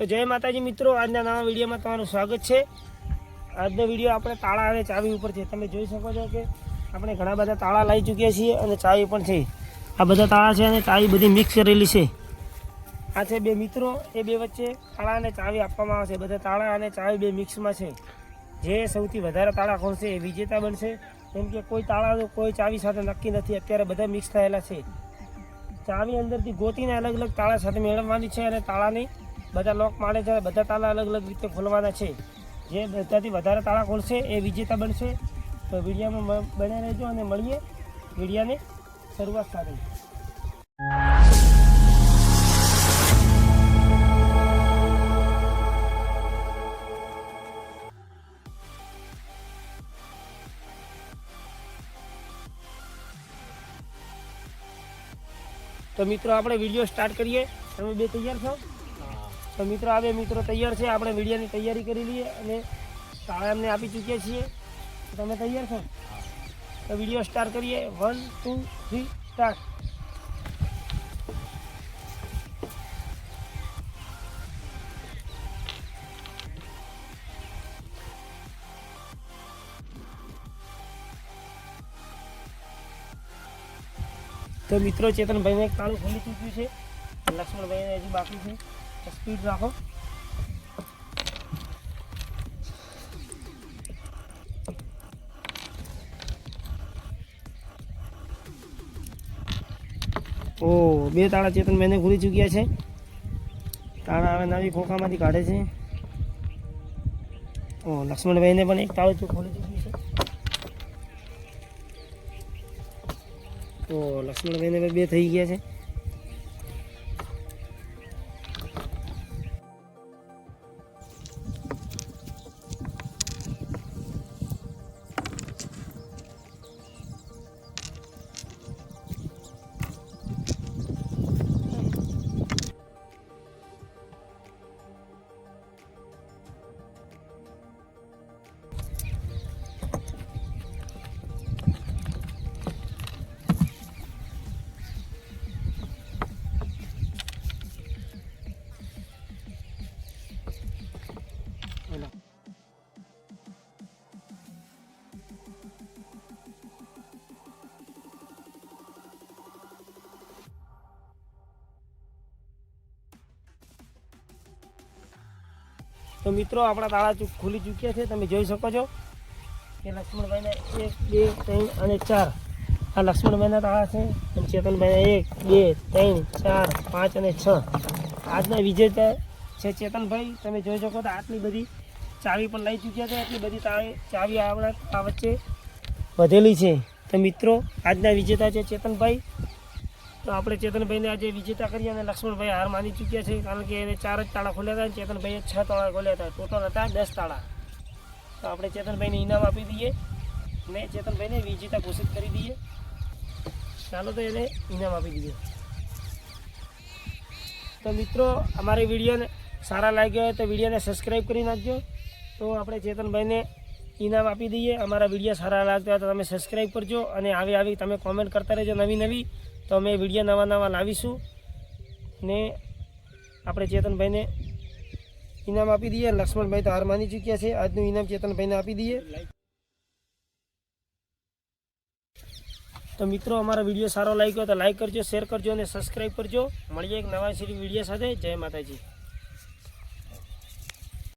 તો જય માતાજી મિત્રો, આજના નવા વિડીયોમાં તમારું સ્વાગત છે. આજનો વીડિયો આપણે તાળા અને ચાવી ઉપર છે. તમે જોઈ શકો છો કે આપણે ઘણા બધા તાળા લાવી ચૂક્યા છીએ અને ચાવી પણ છે. આ બધા તાળા છે અને ચાવી બધી મિક્સ કરેલી છે. આ છે બે મિત્રો, એ બે વચ્ચે તાળા અને ચાવી આપવામાં આવશે બધા તાળા અને ચાવી બે મિક્સમાં છે. જે સૌથી વધારે તાળા ખોલશે એ વિજેતા બનશે. કેમ કે કોઈ તાળા કોઈ ચાવી સાથે નક્કી નથી. અત્યારે બધા મિક્સ થયેલા છે. ચાવી અંદરથી ગોતીને અલગ અલગ તાળા સાથે મેળવવાની છે અને તાળાની બધા લોક મારે છે બધા તાળા અલગ અલગ રીતે ખોલવાના છે. જે બધાથી વધારે તાળા ખોલશે એ વિજેતા બનશે. તો વિડીયામાં બન્યા રહેજો અને મળીએ વિડીયાની શરૂઆત સાથે. તો મિત્રો, આપણે વીડિયો સ્ટાર્ટ કરીએ. તમે બે તૈયાર છો? તો મિત્રો આવે મિત્રો તૈયાર છે. આપણે મીડિયાની તૈયારી કરી લઈએ અને તાળા અમને આપી ચૂક્યા છીએ. તમે તૈયાર છો? તો વીડિયો સ્ટાર્ટ કરીએ. One, two, three, start. તો મિત્રો, ચેતનભાઈને તાળું ખોલી ચૂક્યું છે. લક્ષ્મણભાઈને હજી બાકી છે. સ્પીડ રાખો. ઓ, બે તાળા ચેતન મેને ખુલી ચૂક્યા છે. તાળા હવે નવી ખોખામાંથી કાઢે છે. ઓ, લક્ષ્મણભાઈને પણ એક તાળું ખોલી ચૂક્યું છે. તો લક્ષ્મણભાઈને બે થઈ ગયા છે. બોલો. તો મિત્રો, આપણા તાળા ખુલી ચૂક્યા છે. તમે જોઈ શકો છો કે લક્ષ્મણભાઈના એક, બે, ત્રણ અને ચાર. આ લક્ષ્મણભાઈના તાળા છે અને ચેતનભાઈના એક, બે, ત્રણ, ચાર, પાંચ અને છ. આજના વિજેતા છે ચેતનભાઈ. તમે જોઈ શકો તો આટલી બધી ચાવી પણ લઈ ચૂક્યા છે. એટલી બધી તાળી ચાવી આપણા આ વચ્ચે વધેલી છે. તો મિત્રો, આજના વિજેતા છે ચેતનભાઈ. તો આપણે ચેતનભાઈને આજે વિજેતા કરી અને લક્ષ્મણભાઈ હાર માની ચૂક્યા છે. કારણ કે એને ચાર જ તાળા ખોલ્યા હતા ચેતનભાઈએ છ તાળા ખોલ્યા હતા. ટોટલ હતા દસ તાળા. તો આપણે ચેતનભાઈને ઇનામ આપી દઈએ અને ચેતનભાઈને વિજેતા ઘોષિત કરી દઈએ. ચાલો તો એને ઇનામ આપી દઈએ. તો મિત્રો, અમારી વિડીયોને સારા લાગ્યા હોય તો વિડીયોને સબસ્ક્રાઈબ કરી નાખજો. તો આપણે ચેતનભાઈને ઇનામ આપી દઈએ. અમારા વીડિયો સારા લાગતા હોય તો તમે સબસ્ક્રાઈબ કરજો અને આવી આવી તમે કોમેન્ટ કરતા રહેજો નવી નવી. તો અમે વીડિયો નવા નવા લાવીશું. ને આપણે ચેતનભાઈને ઇનામ આપી દઈએ. લક્ષ્મણભાઈ તો હાર માની ચૂક્યા છે. આજનું ઇનામ ચેતનભાઈને આપી દઈએ. તો મિત્રો, અમારો વીડિયો સારો લાગ્યો તો લાઈક કરજો શેર કરજો અને સબસ્ક્રાઈબ કરજો. મળીએ એક નવા શ્રી વીડિયો સાથે. જય માતાજી.